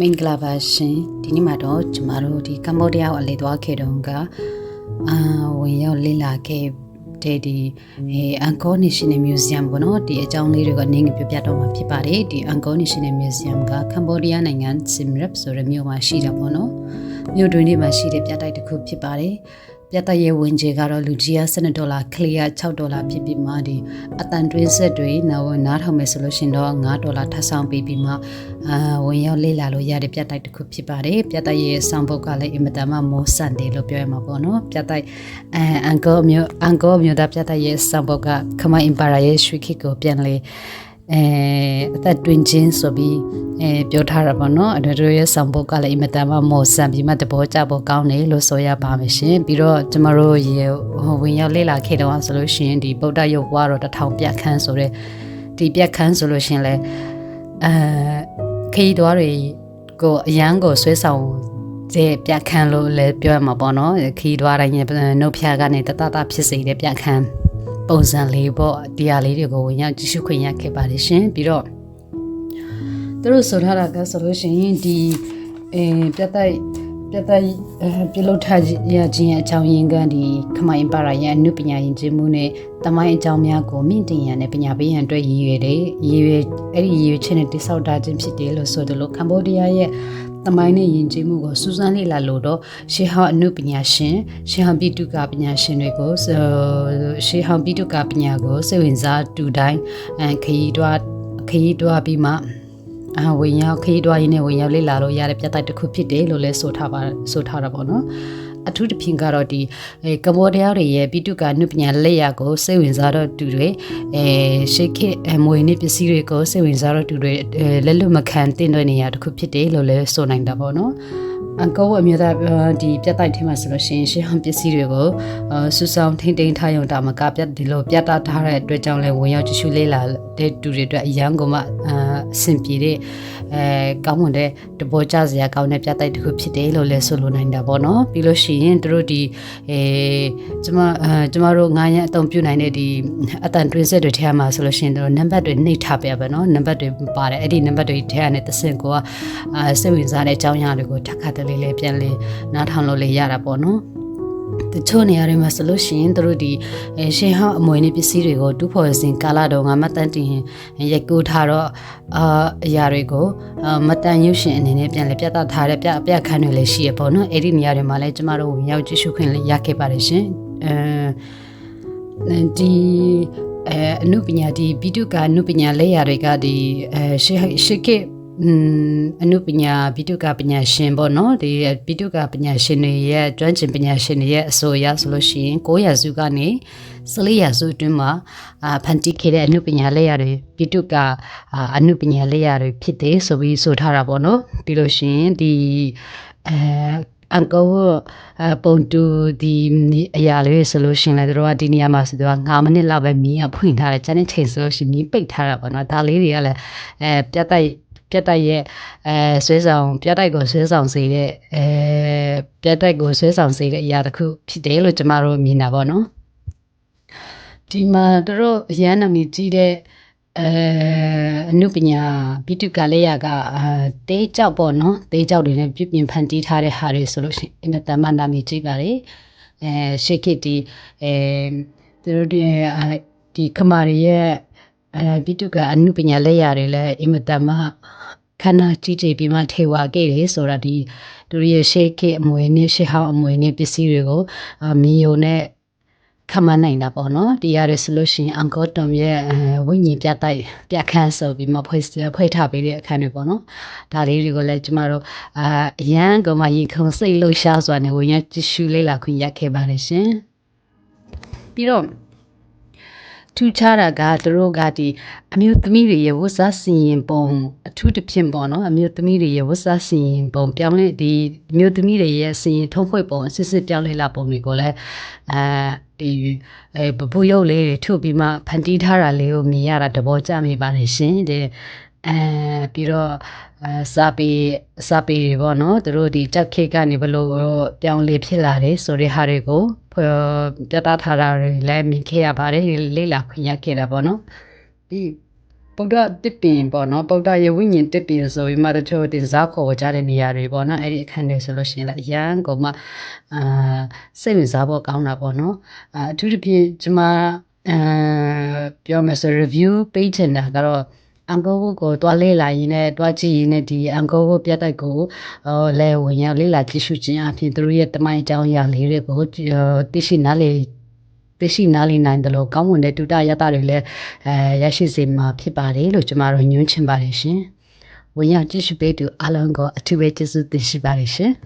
မင်္ဂလာပါရှင်ဒီနေ့မှာတော့ကျမတို့ဒီကမ္ဘောဒီးယားကိုအလေသွားခဲ့တုန်းကအာဝင်ရောက်လေ့လာခဲ့တဲ့ဒီအဲအန်ကောနေရှင်နယ်မြူဇီယမ်ပေါ့နော်ဒီအကြောင်းလေးတွေကနင်းပြပြတော့မှာဖြစ်ပါတယ်ဒီအန်ကောနေရှင်နယ်မြူဇီယမ်ကကမ္ဘောဒီးယားနိုင်ငံစင်ရပ်ဆိုတဲ့မြို့မှာရှိတာပေါ့နော်မြို့တွင်းလေးမှာရှိတဲ့ပြတိုက်တစ်ခုဖြစ်ပါတယ် ပြတ်တရဲ့ဝင်ကြေကတော့လူကြီးက12ဒေါ်လာကလီယာ6ဒေါ်လာဖြစ်ပြီးမှဒီအတန်တွင်းဆက်တွေနောက်နားထောင်မယ်ဆိုလို့ရှင်တော့9ဒေါ်လာထပ်ဆောင်ပေးပြီးမှအာဝင်ရောက်လေ့လာလို့ရတဲ့ပြတ်တိုက်တစ်ခုဖြစ်ပါတယ်ပြတ်တရဲ့ဆောင်ပုတ်ကလည်းအင်မတန်မှမိုးဆန်တယ်လို့ပြောရမှာပေါ့နော်ပြတ်တိုက်အဲအန်ကောမျိုးအန်ကောမျိုးသားပြတ်တရဲ့ဆောင်ပုတ်ကခမအင်ပါရာရဲ့ရွှေခေတ်ကိုပြန်လေ အဲအသက်တွင်ချင်းဆိုပြီးအဲပြောထားတာပေါ့နော်အဒရရဲ့ဆောင်ပုတ်ကလည်းအင်မတန်မှမော်ဆန်ပြီးမှတဘောကြဖို့ကောင်းတယ်လို့ဆိုရပါမယ်ရှင်ပြီးတော့ကျမတို့ရေဟိုဝင်ရောက်လေ့လာခဲ့တော့ဆိုလို့ရှိရင်ဒီဗုဒ္ဓရုပ်ဘွားတော့တထောင်ပြတ်ခန်းဆိုတဲ့ဒီပြတ်ခန်းဆိုလို့ရှိရင်လည်းအဲခရီးသွားတွေကိုအရန်ကိုဆွဲဆောင်တဲ့ပြတ်ခန်းလို့လည်းပြောရမှာပေါ့နော်ခီးသွားတိုင်းရဲ့နှုတ်ဖျားကနေတတတဖြစ်စေတဲ့ပြတ်ခန်း ပုံစံလေးပေါ့တရားလေးတွေကိုဝင်ရောက်ကြည့်ရှုခွင့်ရခဲ့ပါတယ်ရှင်ပြီးတော့သူတို့ဆိုထားတာကဆိုလို့ရှိရင်ဒီအဲပြတ်တိုက်ပြတ်တိုက်ပြုလုပ်ထားရခြင်းရဲ့အကြောင်းရင်းကဒီခမိုင်ပါရာရဲ့အနုပညာယဉ်ကျေးမှုနဲ့တမိုင်းအကြောင်းများကိုမြင့်တင်ရန်နဲ့ပညာပေးရန်အတွက်ရည်ရွယ်တယ်ရည်ရွယ်အဲ့ဒီရည်ရွယ်ချက်နဲ့တိစောက်ထားခြင်းဖြစ်တယ်လို့ဆိုတယ်လို့ကမ္ဘောဒီးယားရဲ့ တမိုင်းနဲ့ယဉ်ကျေးမှုကိုစူးစမ်းလေ့လာလို့တော့ရှေးဟောင်းအနုပညာရှင်ရှေးဟောင်းပြည်တုကပညာရှင်တွေကိုရှေးဟောင်းပြည်တုကပညာကိုစိတ်ဝင်စားတူတိုင်းခရီးတွားခရီးတွားပြီးမှအဝင်ရောက်ခရီးတွားရင်းနဲ့ဝင်ရောက်လေ့လာလို့ရတဲ့ပြတိုက်တစ်ခုဖြစ်တယ်လို့လည်းဆိုထားပါဆိုထားတာပေါ့နော် အထူးသဖြင့်ကတော့ဒီအဲကမ္ဘောဒီးယားတွေရဲ့ပြည်သူကနုပညာလက်ရကိုစိတ်ဝင်စားတော့သူတွေအဲရှေခေအမွေနဲ့ပစ္စည်းတွေကိုစိတ်ဝင်စားတော့သူတွေလက်လွတ်မခံတင်တဲ့နေရာတစ်ခုဖြစ်တယ်လို့လည်းဆိုနိုင်တာပေါ့နော်အကောအမျိုးသားဒီပြတ်တိုက်ထဲမှာဆိုလို့ရှိရင်ရှေးဟောင်းပစ္စည်းတွေကိုဆူဆောင်ထိမ့်သိမ်းထားရုံတာမကပြတ်ဒီလိုပြတ်တာထားတဲ့အတွက်ကြောင့်လည်းဝင်ရောက်ကြည့်ရှုလေ့လာတဲ့သူတွေအတွက်အရန်ကမှအ ဆင်ပြေတဲ့အဲကောင်းမွန်တဲ့တဘောကြစရာကောင်းတဲ့ပြတ်တိုက်တစ်ခုဖြစ်တယ်လို့လည်းဆိုလိုနိုင်တာပေါ့နော်ပြီးလို့ရှိရင်တို့ဒီအဲကျမအဲကျမတို့ငါးရန်အသုံးပြုနိုင်တဲ့ဒီအတန်တွင်းဆက်တွေထဲမှာဆိုလို့ရှိရင်တို့နံပါတ်တွေနှိပ်ထားပြပါနော်နံပါတ်တွေပါတယ်အဲ့ဒီနံပါတ်တွေထဲကနေသစင်ကိုကအဲစိတ်ဝင်စားတဲ့အကြောင်းအရာတွေကိုထပ်ခါတလေးလေးပြန်လေးနားထောင်လို့လေးရတာပေါ့နော် တချို့နေရာတွေမှာဆိုလို့ရှိရင်တို့ဒီအဲရှင်ဟောင်းအမွေနဲ့ပစ္စည်းတွေကိုတူဖို့စဉ်ကာလာတော့ငါမတန်တင်ရိုက်ကူးထားတော့အာအရာတွေကိုမတန်ရုပ်ရှင်အနေနဲ့ပြန်လဲပြသထားတဲ့ပြပြခန်းတွေလည်းရှိရပေါ့နော်အဲ့ဒီနေရာတွေမှာလည်းကျမတို့ဝင်ရောက်ကြည့်ရှုခွင့်လည်းရခဲ့ပါတယ်ရှင်အဲဒီအဲအနုပညာဒီဘီတုကအနုပညာလက်ရာတွေကဒီအဲရှေရှေကေอืม အနုပညာဘီတုကပညာရှင်ပေါ့နော်ဒီဘီတုကပညာရှင်တွေရဲ့ကျွမ်းကျင်ပညာရှင်တွေရဲ့အဆိုအရဆိုလို့ရှိရင်9ရာစုကနေ14ရာစုအတွင်းမှာအာဖန်တီးခဲ့တဲ့အနုပညာလက်ရာတွေဘီတုကအနုပညာလက်ရာတွေဖြစ်တယ်ဆိုပြီးဆိုထားတာပေါ့နော်ပြီးလို့ရှိရင်ဒီအဲအန်ကောပုံတူဒီအရာလေးဆိုလို့ရှင်လဲတို့ကဒီနေရာမှာဆိုတော့9မိနစ်လောက်ပဲမီးကဖွင့်ထားတယ်ကျန်တဲ့ချိန်ဆိုလို့ရှင်မီးပိတ်ထားတာပေါ့နော်ဒါလေးတွေကလည်းအဲပြတ်တိုက် ပြတ်တိုက်ရဲ့အဲဆွဲဆောင်ပြတ်တိုက်ကိုဆွဲဆောင်စေတဲ့အဲပြတ်တိုက်ကိုဆွဲဆောင်စေတဲ့အရာတစ်ခုဖြစ်တယ်လို့ကျမတို့မြင်တာပေါ့နော်ဒီမှာတို့အရန်နာမည်ကြီးတဲ့အဲအနုပညာပိတုကလေးရကတေးကြောက်ပေါ့နော်တေးကြောက်တွေနဲ့ပြုပြင်ဖန်တီးထားတဲ့ဟာတွေဆိုလို့ရှိရင်အင်မတန်မှနာမည်ကြီးပါတယ်အဲရှေခစ်ဒီအဲသူတို့ဒီဒီခမာရီရဲ့ အဲပိတုကအနုပညာလက်ရာတွေလည်းအင်မတန်မှခန္ဓာကြီးကြည်ပြီးမှထေဝါခဲ့တယ်ဆိုတာဒီသူရဲ့ရှေခေအမွေနဲ့ရှေဟောင်းအမွေနဲ့ပစ္စည်းတွေကိုမီယိုနဲ့ခမနိုင်တာပေါ့နော်တရားရဆိုလို့ရှိရင်အန်ကောတုံရဲ့ဝိညာဉ်ပြတိုက်ပြခန်းဆိုပြီးမှဖွဲ့ဖွဲ့ထားပေးတဲ့အခန်းတွေပေါ့နော်ဒါလေးတွေကိုလည်းကျမတို့အာအရန်ကမှရင်ခုန်စိတ်လှုပ်ရှားစွာနဲ့ဝိညာဉ်တ िश ူလေးလာခွင့်ရခဲ့ပါတယ်ရှင်ပြီးတော့ ထူးခြားတာကသူတို့ကဒီအမျိုးသမီးတွေရဲ့ဝတ်စားစီရင်ပုံအထူးသဖြင့်ပေါ့နော်အမျိုးသမီးတွေရဲ့ဝတ်စားစီရင်ပုံပြောင်းလဲဒီအမျိုးသမီးတွေရဲ့စီရင်ထုံးဖွဲ့ပုံအစစ်စစ်ပြောင်းလဲလာပုံတွေကိုလည်းအဲဒီအဲပပူရုပ်လေးတွေထုတ်ပြီးမှဖန်တီးထားတာလေးကိုမြင်ရတာသဘောကျမိပါတယ်ရှင်တဲ့ အဲပြီးတော့အဲစာပေစာပေတွေပေါ့နော်သူတို့ဒီကြောက်ခေတ်ကနေဘလို့ပြောင်းလဲဖြစ်လာတယ်ဆိုတဲ့ဟာတွေကိုပြတာထားတာတွေလည်းမြင်ခဲ့ရပါတယ်လေ့လာခွင့်ရခဲ့တာပေါ့နော်ပြီးဗုဒ္ဓတစ်ပင်ပေါ့နော်ဗုဒ္ဓရဲ့ဝိညာဉ်တစ်ပင်ဆိုပြီးမှတချို့တင်စားခေါ်ကြတဲ့နေရာတွေပေါ့နော်အဲ့ဒီအခန်းတွေဆိုလို့ရှိရင်လည်းအရန်ကုန်မှအာစိတ်ဝင်စားဖို့ကောင်းတာပေါ့နော်အာအထူးသဖြင့်ကျွန်မအာပြောမယ်ဆို review ပေးချင်တာကတော့ အန်ကောဘုကိုတွားလေးလာရင်လည်းတွားကြည့်ရင်လည်းဒီအန်ကောဘုပြတ်တိုက်ကိုဟိုလဲဝင်ရောက်လေးလာကြည့်ရှုခြင်းအပြင်သူတို့ရဲ့တမိုင်းအကြောင်းအရာလေးတွေကိုသိရှိနားလေသိရှိနားလည်နိုင်တယ်လို့ကောင်းမွန်တဲ့တူတရတတွေလည်းအဲရရှိစေမှာဖြစ်ပါတယ်လို့ကျမတို့ညွှန်းချင်ပါတယ်ရှင်။ဝင်ရောက်ကြည့်ရှုပေးသူအားလုံးကိုအထူးပဲကျေးဇူးတင်ရှိပါတယ်ရှင်။